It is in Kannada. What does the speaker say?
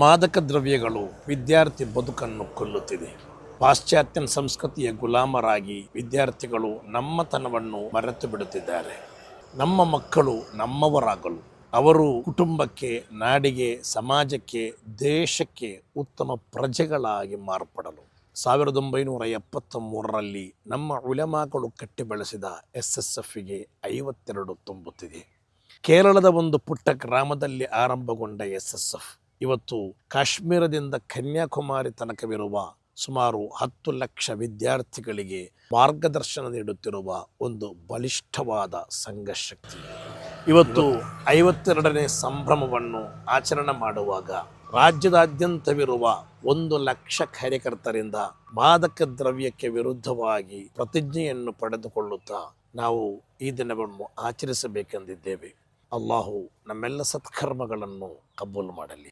ಮಾದಕ ದ್ರವ್ಯಗಳು ವಿದ್ಯಾರ್ಥಿ ಬದುಕನ್ನು ಕೊಲ್ಲುತ್ತಿದೆ. ಪಾಶ್ಚಾತ್ಯ ಸಂಸ್ಕೃತಿಯ ಗುಲಾಮರಾಗಿ ವಿದ್ಯಾರ್ಥಿಗಳು ನಮ್ಮತನವನ್ನು ಮರೆತು ಬಿಡುತ್ತಿದ್ದಾರೆ. ನಮ್ಮ ಮಕ್ಕಳು ನಮ್ಮವರಾಗಲು, ಅವರು ಕುಟುಂಬಕ್ಕೆ, ನಾಡಿಗೆ, ಸಮಾಜಕ್ಕೆ, ದೇಶಕ್ಕೆ ಉತ್ತಮ ಪ್ರಜೆಗಳಾಗಿ ಮಾರ್ಪಡಲು. ಸಾವಿರದ ಒಂಬೈನೂರ ಎಪ್ಪತ್ತ ಮೂರರಲ್ಲಿ ನಮ್ಮ ಉಲೆಮಾಗಳು ಕಟ್ಟಿ ಬೆಳೆಸಿದ ಎಸ್ ಎಸ್ ಎಫ್ಗೆ ಐವತ್ತೆರಡು ತುಂಬುತ್ತಿದೆ. ಕೇರಳದ ಒಂದು ಪುಟ್ಟ ಗ್ರಾಮದಲ್ಲಿ ಆರಂಭಗೊಂಡ ಎಸ್ ಎಸ್ ಎಫ್ ಇವತ್ತು ಕಾಶ್ಮೀರದಿಂದ ಕನ್ಯಾಕುಮಾರಿ ತನಕವಿರುವ ಸುಮಾರು ಹತ್ತು ಲಕ್ಷ ವಿದ್ಯಾರ್ಥಿಗಳಿಗೆ ಮಾರ್ಗದರ್ಶನ ನೀಡುತ್ತಿರುವ ಒಂದು ಬಲಿಷ್ಠವಾದ ಸಂಘ ಶಕ್ತಿ ಇವತ್ತು ಐವತ್ತೆರಡನೇ ಸಂಭ್ರಮವನ್ನು ಆಚರಣೆ ಮಾಡುವಾಗ ರಾಜ್ಯದಾದ್ಯಂತವಿರುವ ಒಂದು ಲಕ್ಷ ಕಾರ್ಯಕರ್ತರಿಂದ ಮಾದಕ ದ್ರವ್ಯಕ್ಕೆ ವಿರುದ್ಧವಾಗಿ ಪ್ರತಿಜ್ಞೆಯನ್ನು ಪಡೆದುಕೊಳ್ಳುತ್ತಾ ನಾವು ಈ ದಿನವನ್ನು ಆಚರಿಸಬೇಕೆಂದಿದ್ದೇವೆ. ಅಲ್ಲಾಹು ನಮ್ಮೆಲ್ಲ ಸತ್ಕರ್ಮಗಳನ್ನು ಕಬ್ಬೂಲು ಮಾಡಲಿ.